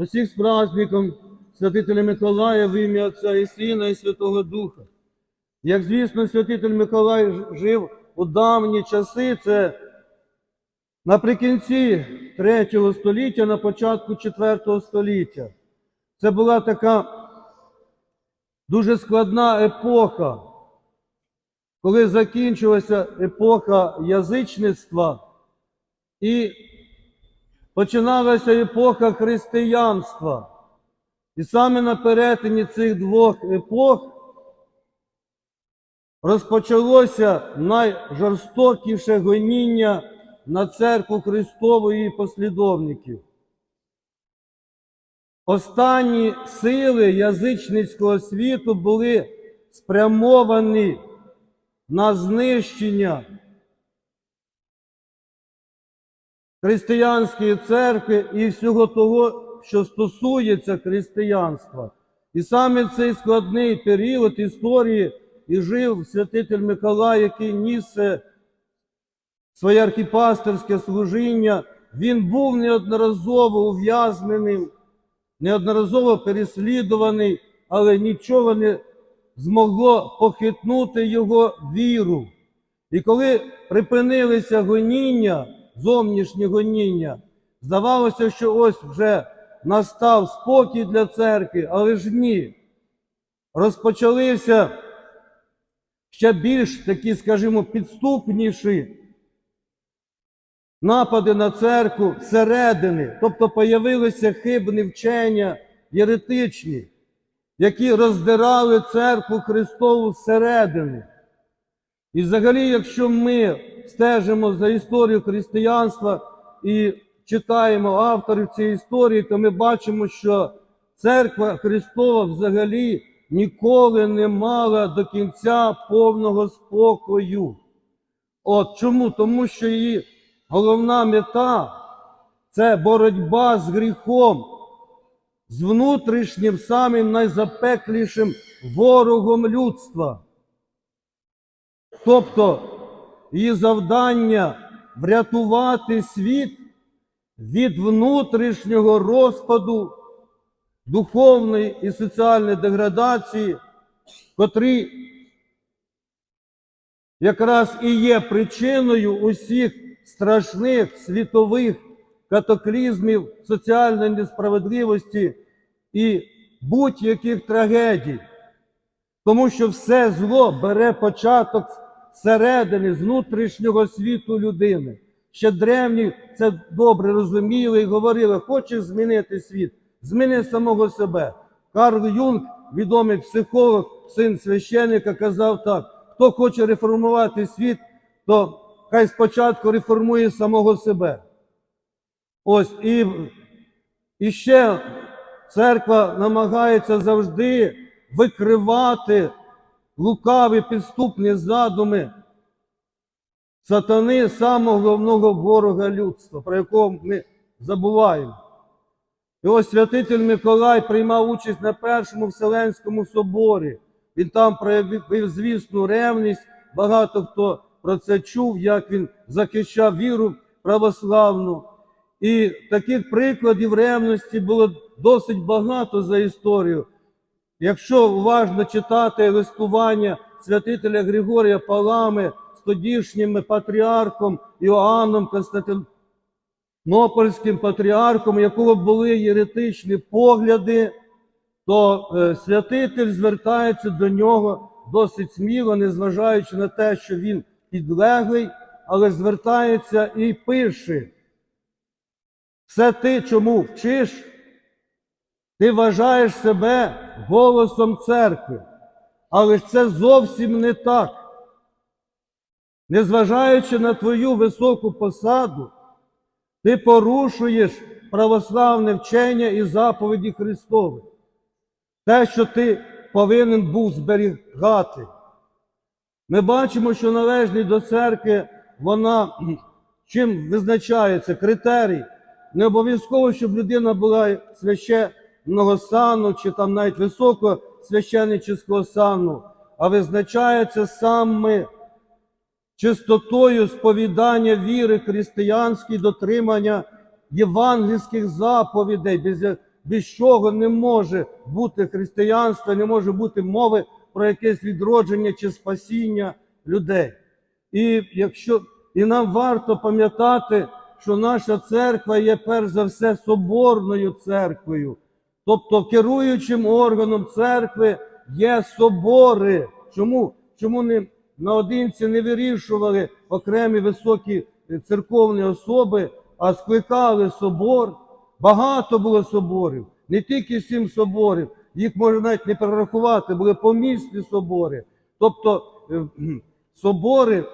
Усіх з праздником святителя Миколая в ім'я Отця і Сина і Святого Духа. Як звісно, святитель Миколай жив у давні часи, це наприкінці 3 століття, на початку 4 століття. Це була така дуже складна епоха, коли закінчилася епоха язичництва і починалася епоха християнства. І саме на перетині цих двох епох розпочалося найжорстокіше гоніння на церкву Христову і послідовників. Останні сили язичницького світу були спрямовані на знищення християнської церкви і всього того, що стосується християнства. І саме цей складний період історії і жив святитель Миколай, який ніс своє архіпастерське служіння. Він був неодноразово ув'язненим, неодноразово переслідуваний, але нічого не змогло похитнути його віру. І коли припинилися гоніння, зовнішні гоніння, здавалося, що ось вже настав спокій для церкви, але ж ні. Розпочалися ще більш такі, скажімо, підступніші напади на церкву зсередини, тобто появилися хибні вчення єретичні, які роздирали церкву Христову зсередини. І взагалі, якщо ми стежимо за історією християнства і читаємо авторів цієї історії, то ми бачимо, що церква Христова взагалі ніколи не мала до кінця повного спокою. От чому? Тому що її головна мета це боротьба з гріхом, з внутрішнім самим найзапеклішим ворогом людства. Тобто її завдання врятувати світ від внутрішнього розпаду, духовної і соціальної деградації, котрі якраз і є причиною усіх страшних світових катаклізмів, соціальної несправедливості і будь-яких трагедій. Тому що все зло бере початок зсередини, з внутрішнього світу людини. Ще древні це добре розуміли і говорили, хочеш змінити світ, зміни самого себе. Карл Юнг, відомий психолог, син священника, казав так: хто хоче реформувати світ, то хай спочатку реформує самого себе. Ось і, і ще церква намагається завжди викривати лукаві підступні задуми сатани, самого головного ворога людства, про якого ми забуваємо. І ось святитель Миколай приймав участь на першому Вселенському соборі. Він там проявив звісну ревність. Багато хто про це чув, як він захищав віру православну. І таких прикладів ревності було досить багато за історію. Якщо уважно читати листування святителя Григорія Палами з тодішнім патріархом Іоанном Константинопольським патріархом, якого були єретичні погляди, то е, святитель звертається до нього досить сміло, незважаючи на те, що він підлеглий, але звертається і пише. Все ти, чому вчиш, ти вважаєш себе голосом церкви, але це зовсім не так. Незважаючи на твою високу посаду, ти порушуєш православне вчення і заповіді Христові. Те, що ти повинен був зберігати. Ми бачимо, що належність до церкви, вона чим визначається критерій. Не обов'язково, щоб людина була священного сану чи там навіть високо священнического сану, а визначається саме чистотою сповідання віри християнської, дотримання євангельських заповідей, без без чого не може бути християнства, не може бути мови про якесь відродження чи спасіння людей. І якщо і нам варто пам'ятати, що наша церква є перш за все соборною церквою, тобто керуючим органом церкви є собори. Чому? Чому не наодинці не вирішували окремі високі е, церковні особи, а скликали собор? Багато було соборів, не тільки сім соборів, їх можна навіть не перерахувати, були помісні собори. Тобто е, собори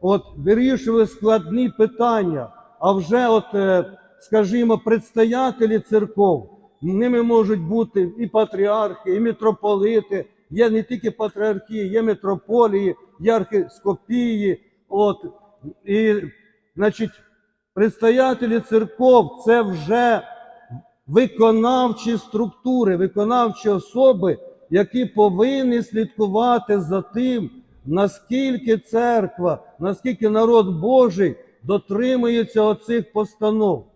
от, вирішували складні питання, а вже, от, е, скажімо, предстоятелі церков, ними можуть бути і патріархи, і митрополити, є не тільки патріархії, є митрополії, є архіскопії. От, і, значить, предстоятелі церков це вже виконавчі структури, виконавчі особи, які повинні слідкувати за тим, наскільки церква, наскільки народ Божий дотримується оцих постанов.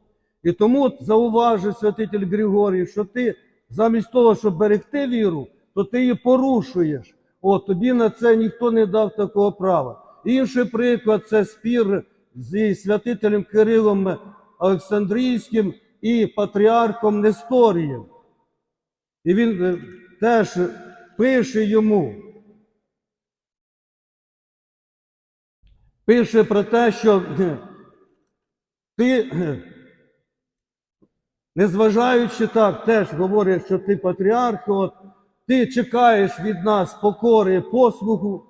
І тому зауважив святитель Григорій, що ти замість того, щоб берегти віру, то ти її порушуєш. От тобі на це ніхто не дав такого права. Інший приклад це спір зі святителем Кирилом Олександрійським і патріархом Несторієм. І він е, теж пише йому. Пише про те, що ти, незважаючи так, теж говорить, що ти патріарх, от, ти чекаєш від нас покори послугу,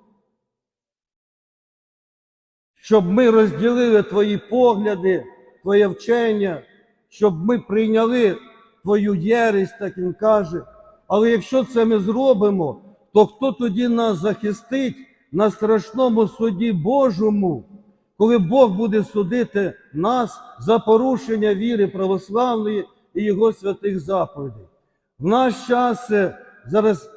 щоб ми розділили твої погляди, твоє вчення, щоб ми прийняли твою єресь, так він каже. Але якщо це ми зробимо, то хто тоді нас захистить на страшному суді Божому, коли Бог буде судити нас за порушення віри православної і його святих заповідей? В наш час е, зараз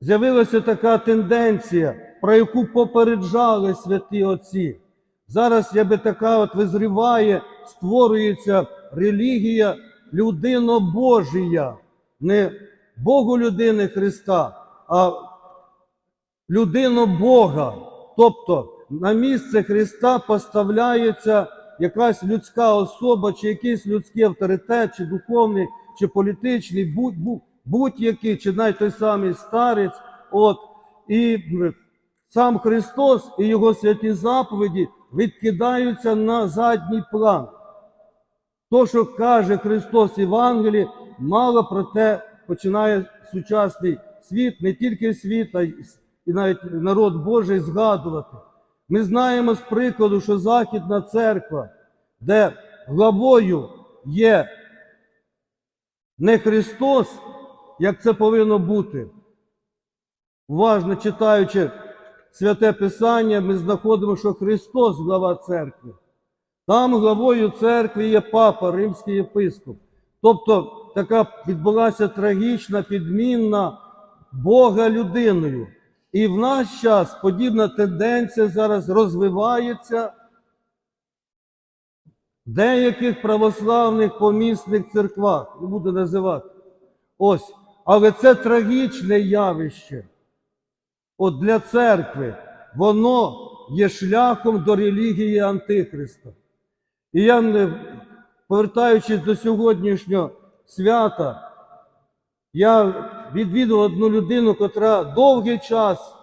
з'явилася така тенденція, про яку попереджали святі отці. Зараз якби така от визріває, створюється релігія людино-божія, не Богу людини Христа, а людину Бога. Тобто на місце Христа поставляється якась людська особа, чи якийсь людський авторитет, чи духовний, чи політичний, будь- будь- будь-який, чи навіть той самий старець. От, і сам Христос і Його святі заповіді відкидаються на задній план. То, що каже Христос Євангелії, мало про те починає сучасний світ, не тільки світ, а й і навіть народ Божий згадувати. Ми знаємо з прикладу, що Західна церква, де главою є не Христос, як це повинно бути. Уважно читаючи святе Писання, ми знаходимо, що Христос глава церкви. Там главою церкви є папа, римський єпископ. Тобто така відбулася трагічна підмінна Бога людиною. І в наш час подібна тенденція зараз розвивається деяких православних помісних церквах, не буду називати. Ось, але це трагічне явище. От для церкви воно є шляхом до релігії Антихриста. І я, повертаючись до сьогоднішнього свята, я відвідав одну людину, котра довгий час,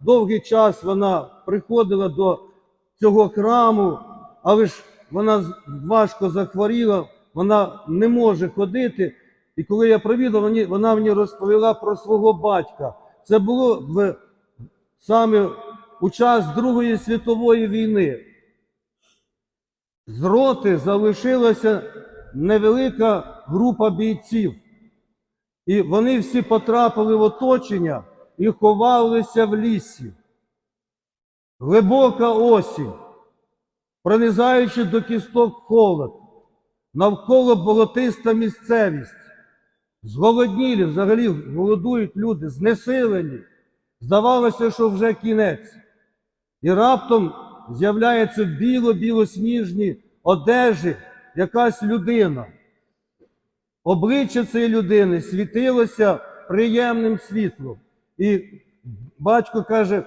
довгий час вона приходила до цього храму, але ж вона важко захворіла, вона не може ходити. І коли я привідав, вона мені розповіла про свого батька. Це було в, саме у час Другої світової війни. З роти залишилася невелика група бійців. І вони всі потрапили в оточення і ховалися в лісі. Глибока осінь, пронизаючи до кісток холод, навколо болотиста місцевість. Зголоднілі, взагалі голодують люди, знесилені. Здавалося, що вже кінець. І раптом з'являється біло-білосніжній одежі якась людина. Обличчя цієї людини світилося приємним світлом. І батько каже: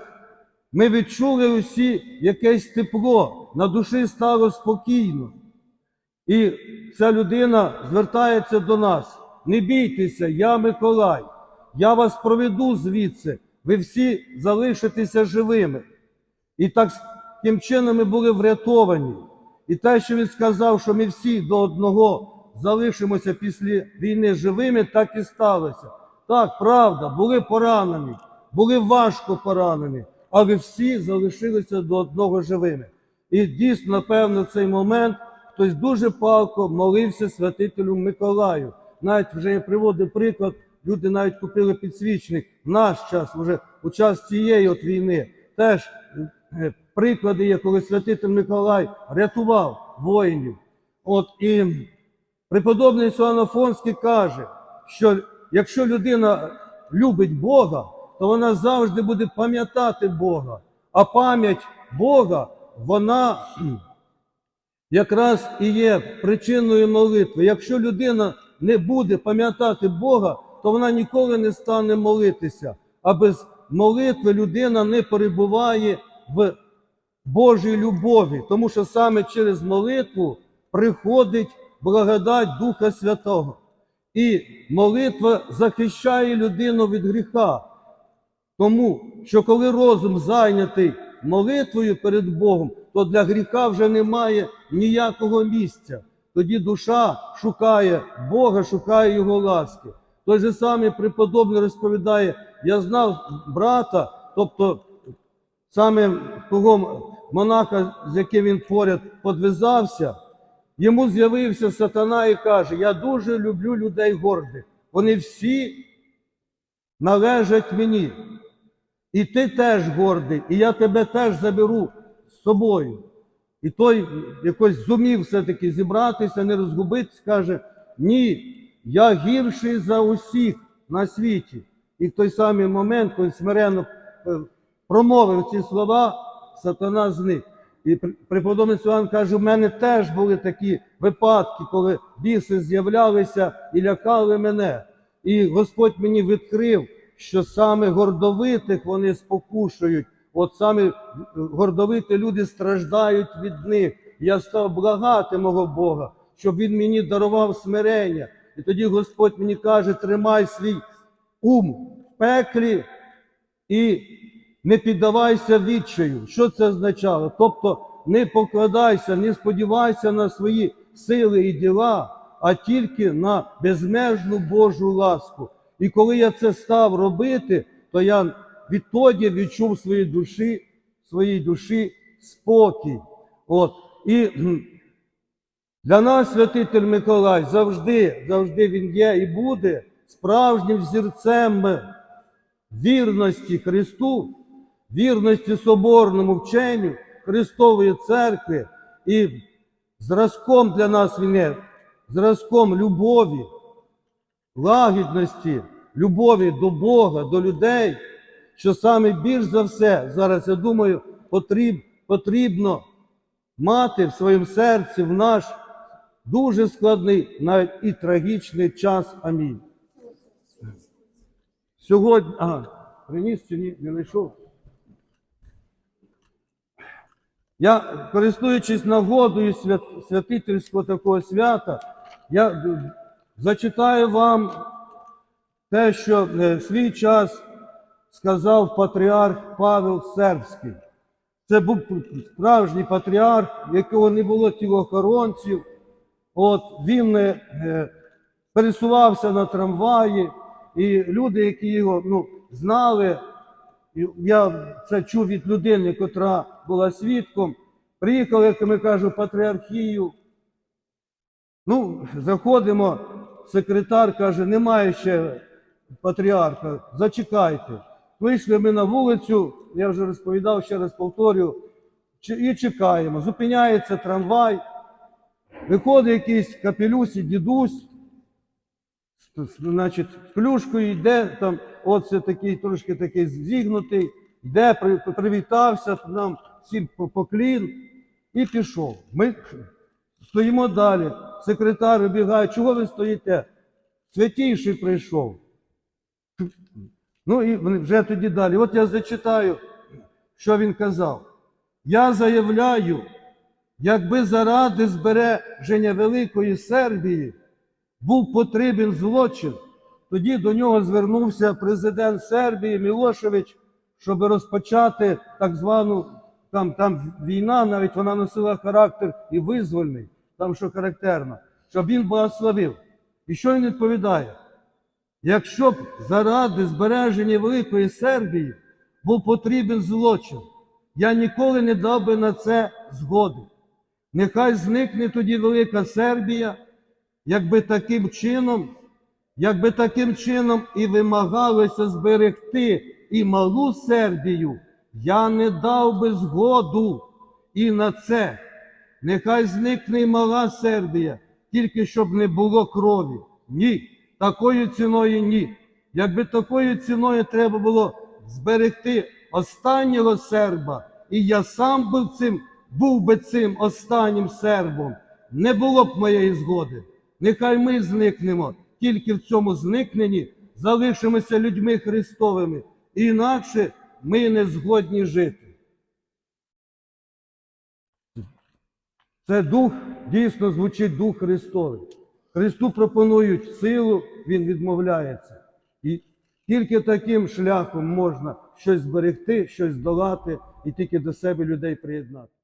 ми відчули усі якесь тепло, на душі стало спокійно. І ця людина звертається до нас. Не бійтеся, я Миколай, я вас проведу звідси, ви всі залишитеся живими. І так, таким чином ми були врятовані. І те, що він сказав, що ми всі до одного залишимося після війни живими, так і сталося. Так, правда, були поранені, були важко поранені, але всі залишилися до одного живими. І дійсно, напевно, цей момент хтось дуже палко молився святителю Миколаю. Навіть вже я приводив приклад, люди навіть купили підсвічник в наш час, вже у час цієї от війни. Теж е, приклади є, коли святитель Миколай рятував воїнів. От і преподобний Іоанн Афонський каже, що якщо людина любить Бога, то вона завжди буде пам'ятати Бога. А пам'ять Бога, вона якраз і є причиною молитви. Якщо людина не буде пам'ятати Бога, то вона ніколи не стане молитися. А без молитви людина не перебуває в Божій любові, тому що саме через молитву приходить благодать Духа Святого. І молитва захищає людину від гріха. Тому що коли розум зайнятий молитвою перед Богом, то для гріха вже немає ніякого місця. Тоді душа шукає Бога, шукає Його ласки. Той же самий преподобний розповідає: я знав брата, тобто саме того монаха, з яким він поряд подвизався, йому з'явився сатана і каже: Я дуже люблю людей гордих. Вони всі належать мені. І ти теж гордий, і я тебе теж заберу з собою. І той якось зумів все-таки зібратися, не розгубитися, каже: Ні, я гірший за усіх на світі. І в той самий момент, коли смиренно е, промовив ці слова, сатана зник. І преподобний Іоанн каже, в мене теж були такі випадки, коли біси з'являлися і лякали мене. І Господь мені відкрив, що саме гордовитих вони спокушують. От саме гордовиті люди страждають від них. Я став благати мого Бога, щоб Він мені дарував смирення. І тоді Господь мені каже: тримай свій ум в пеклі і не піддавайся відчаю. Що це означало? Тобто не покладайся, не сподівайся на свої сили і діла, а тільки на безмежну Божу ласку. І коли я це став робити, то я відтоді відчув своїй душі, своїй душі спокій. От. І для нас святитель Миколай завжди, завжди він є і буде справжнім взірцем вірності Христу, вірності соборному вченню Христової церкви і зразком для нас він є, зразком любові, лагідності, любові до Бога, до людей, що саме більш за все зараз, я думаю, потріб, потрібно мати в своєму серці в наш дуже складний, навіть і трагічний час. Амінь. Сьогодні, ага, приніс чи ні, не знайшов. Я, користуючись нагодою свят, святительського такого свята, я е, зачитаю вам те, що е, в свій час сказав патріарх Павел Сербський. Це був справжній патріарх, якого не було тілоохоронців. От він е, е, пересувався на трамваї, і люди, які його ну, знали, і я це чув від людини, котра була свідком, приїхали, як ми кажемо, патріархію. Ну, заходимо, секретар каже, немає ще патріарха, зачекайте. Вийшли ми на вулицю, я вже розповідав, ще раз повторю, і чекаємо. Зупиняється трамвай, виходить якийсь капелюсі, дідусь, з- з- значить, клюшкою йде, там, оце такий трошки такий зігнутий, йде, привітався, нам всім поклін і пішов. Ми стоїмо далі. Секретар вибігає, чого ви стоїте? святійший прийшов. Ну і вже тоді далі. От я зачитаю, що він казав. Я заявляю, якби заради збереження Великої Сербії був потрібен злочин, тоді до нього звернувся президент Сербії Мілошевич, щоб розпочати так звану там, там війна, навіть вона носила характер і визвольний, там що характерно, щоб він благословив. І що він відповідає? Якщо б заради збереження Великої Сербії був потрібен злочин, я ніколи не дав би на це згоди. Нехай зникне тоді Велика Сербія, якби таким чином, якби таким чином і вимагалося зберегти і малу Сербію, я не дав би згоду і на це. Нехай зникне і мала Сербія, тільки щоб не було крові. Ні, такою ціною ні. Якби такою ціною треба було зберегти останнього серба, і я сам був цим, був би цим останнім сербом, не було б моєї згоди. Нехай ми зникнемо, тільки в цьому зникненні залишимося людьми Христовими, інакше ми не згодні жити. Це дух, дійсно звучить дух Христовий. Христу пропонують силу, Він відмовляється. І тільки таким шляхом можна щось зберегти, щось долати і тільки до себе людей приєднати.